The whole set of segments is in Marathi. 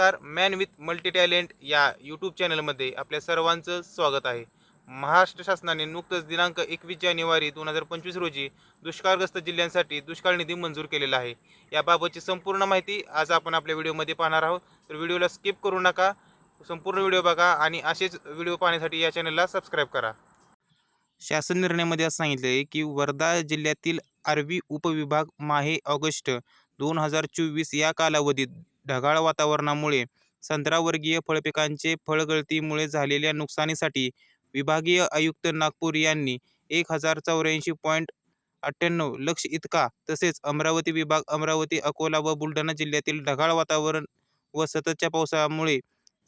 नमस्कार मॅन विथ मल्टी टॅलेंट या यूट्यूब चॅनलमध्ये आपल्या सर्वांचं स्वागत आहे. महाराष्ट्र शासनाने नुकतंच दिनांक एकवीस जानेवारी दोन हजार पंचवीस रोजी दुष्काळग्रस्त जिल्ह्यांसाठी दुष्काळ निधी मंजूर केलेला आहे. याबाबतची संपूर्ण माहिती आज आपण आपल्या व्हिडिओमध्ये पाहणार आहोत. तर व्हिडिओला स्किप करू नका संपूर्ण व्हिडिओ बघा आणि असेच व्हिडिओ पाहण्यासाठी या चॅनलला सबस्क्राईब करा. शासन निर्णयामध्ये असं सांगितलं आहे की वर्धा जिल्ह्यातील आर्वी उपविभाग माहे ऑगस्ट दोन हजार चोवीस या कालावधीत ढगाळ वातावरणामुळे संत्रावर्गीय फळपिकांचे फळगळतीमुळे झालेल्या नुकसानीसाठी विभागीय आयुक्त नागपूर यांनी एक हजार चौऱ्याऐंशी पॉईंट अठ्ठ्याण्णव लक्ष इतका तसेच अमरावती विभाग अमरावती अकोला व बुलढाणा जिल्ह्यातील ढगाळ वातावरण व सततच्या पावसामुळे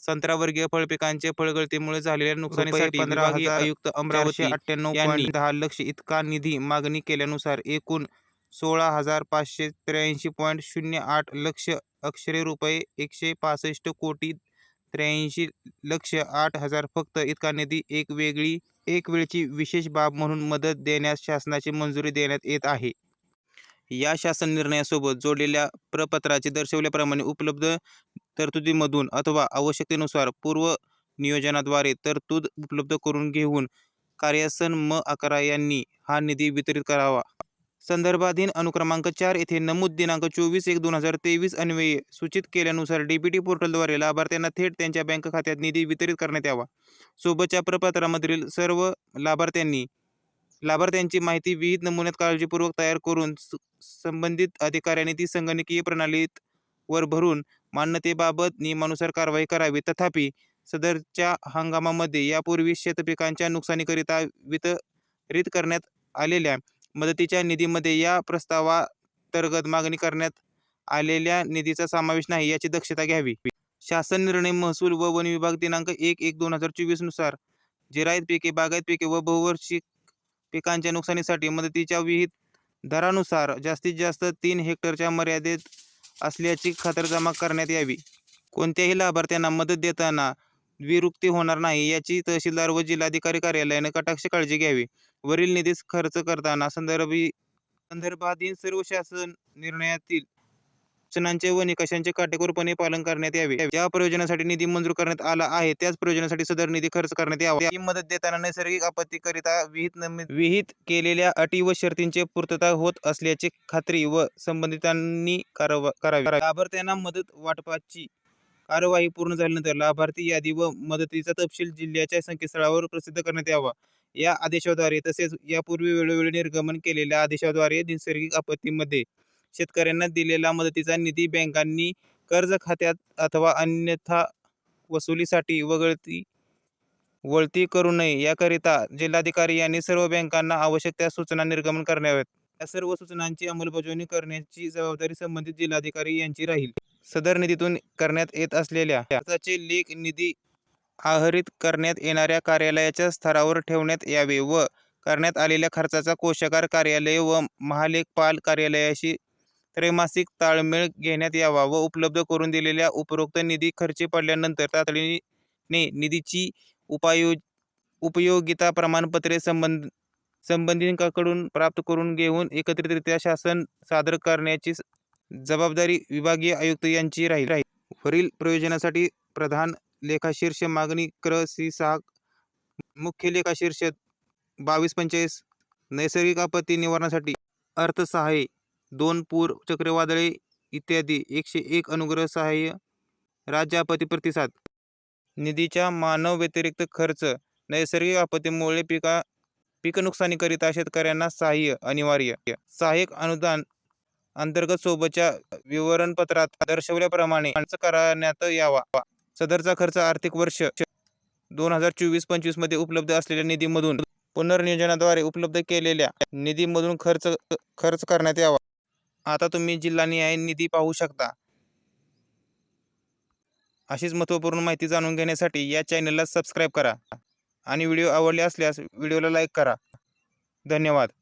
संत्रावर्गीय फळपिकांचे फळगळतीमुळे झालेल्या नुकसानीसाठी विभागीय आयुक्त अमरावती अठ्ठ्याण्णव यांनी दहा लक्ष इतका निधी मागणी केल्यानुसार एकूण सोळा हजार पाचशे त्र्याऐंशी पॉईंट शून्य आठ लक्ष अक्षरे रुपये एकशे पासष्ट कोटी त्र्याऐंशी लक्ष आठ हजार फक्त इतका निधी एक वेगळी एक वेळची विशेष बाब म्हणून मदत देण्यास शासनाची मंजुरी देण्यात येत आहे. या शासन निर्णयासोबत जोडलेल्या प्रपत्राचे दर्शवल्याप्रमाणे उपलब्ध तरतुदीमधून अथवा आवश्यकतेनुसार पूर्व नियोजनाद्वारे तरतूद उपलब्ध करून घेऊन कार्यासन म अकरा यांनी हा निधी वितरित करावा. संदर्भाधीन अनुक्रमांक चार येथे नमूद दिनांक चोवीस एक दोन हजार तेवीस अन्वये सूचित केल्यानुसार डीबीटी पोर्टलद्वारे लाभार्थ्यांना थेट त्यांच्या बँक खात्यात निधी वितरित करण्यात यावा. सोबतच्या प्रपत्रामधील सर्व लाभार्थ्यांनी लाभार्थ्यांची माहिती विहित नमुन्यात काळजीपूर्वक तयार करून स- संबंधित अधिकाऱ्यांनी ती संगणकीय प्रणालीत वर भरून मान्यतेबाबत नियमानुसार कारवाई करावी. तथापि सदरच्या हंगामामध्ये यापूर्वी शेतपिकांच्या नुकसानीकरिता वितरित करण्यात आलेल्या मदतीच्या निधीमध्ये या प्रस्तावांतर्गत मागणी करण्यात आलेल्या निधीचा समावेश नाही याची दक्षता घ्यावी. शासन निर्णय महसूल व वन विभाग दिनांक एक एक दोन हजार चोवीसनुसार जिरायत पिके बागायत पिके व बहुवार्षिक पिकांच्या नुकसानीसाठी मदतीच्या विहित दरानुसार जास्तीत जास्त तीन हेक्टरच्या मर्यादेत असल्याची खातरजमा करण्यात यावी. कोणत्याही लाभार्थ्यांना मदत देताना द्विरुक्ती होणार नाही याची तहसीलदार व जिल्हाधिकारी कार्यालयाने कटाक्ष काळजी घ्यावी. वरील निधी खर्च करताना संदर्भी संदर्भाधीन सर्व शासन निर्णयातील सूचनांचे व निकषांचे काटेकोरपणे पालन करण्यात यावे. ज्या प्रयोजनासाठी निधी मंजूर करण्यात आला आहे त्याच प्रयोजनासाठी सदर निधी खर्च करण्यात यावा. ही मदत देताना नैसर्गिक आपत्तीकरिता विहित विहित केलेल्या अटी व शर्तींची पूर्तता होत असल्याची खात्री व संबंधितांनी करावा करावी. लाभार्थ्यांना मदत वाटपाची कार्यवाही पूर्ण झाल्यानंतर लाभार्थी यादी व मदतीचा तपशील जिल्ह्याच्या संकेतस्थळावर प्रसिद्ध करण्यात यावा. या आदेशाद्वारे तसेच यापूर्वी वेळोवेळी निर्गमन केलेल्या आदेशाद्वारे नैसर्गिक आपत्तीमध्ये शेतकऱ्यांना दिलेला मदतीचा निधी बँकांनी कर्ज खात्यात अथवा अन्यथा वसुलीसाठी वगळती वळती करू नये. याकरिता जिल्हाधिकारी यांनी सर्व बँकांना आवश्यक त्या सूचना निर्गमन करण्याव्यात. या सर्व सूचनांची अंमलबजावणी करण्याची जबाबदारी संबंधित जिल्हाधिकारी यांची राहील. सदर निधीतून करण्यात येत असलेल्या खर्चाचे लेख निधी आहरित करण्यात येणाऱ्या कार्यालयाच्या स्तरावर ठेवण्यात यावे व करण्यात आलेल्या खर्चाचा कोषागार कार्यालय व महालेखपाल कार्यालयाशी त्रैमासिक ताळमेळ घेण्यात यावा व उपलब्ध करून दिलेल्या उपरोक्त निधी खर्ची पडल्यानंतर तातडीने निधीची उपायो उपयोगिता प्रमाणपत्रे संबंध संबंधितांकडून प्राप्त करून घेऊन एकत्रितरित्या शासन सादर करण्याची जबाबदारी विभागीय आयुक्त यांची राहील. राहील वरील प्रयोजनासाठी प्रधान लेखाशीर्ष मागणी क्र सी सहा मुख्य लेखाशीर्ष बावीस पंचेचाळीस नैसर्गिक आपत्ती निवारणासाठी अर्थसहाय्य दोन पूर चक्रीवादळे इत्यादी एकशे एक अनुग्रह सहाय्य राज्य आपत्ती प्रतिसाद निधीच्या मानव व्यतिरिक्त खर्च नैसर्गिक आपत्तीमुळे पिका पीक नुकसानीकरिता शेतकऱ्यांना सहाय्य अनिवार्य. सहाय्यक अनुदान अंतर्गत सोबतच्या विवरणपत्रात दर्शवल्याप्रमाणे खर्च करण्यात यावा. सदरचा खर्च आर्थिक वर्ष दोन हजार चोवीस पंचवीसमध्ये उपलब्ध असलेल्या निधीमधून पुनर्नियोजनाद्वारे उपलब्ध केलेल्या निधीमधून खर्च खर्च करण्यात यावा. आता तुम्ही जिल्हानिहाय निधी पाहू शकता. अशीच महत्त्वपूर्ण माहिती जाणून घेण्यासाठी या चॅनलला सबस्क्राईब करा आणि व्हिडिओ आवडले असल्यास व्हिडिओला लाईक करा. धन्यवाद.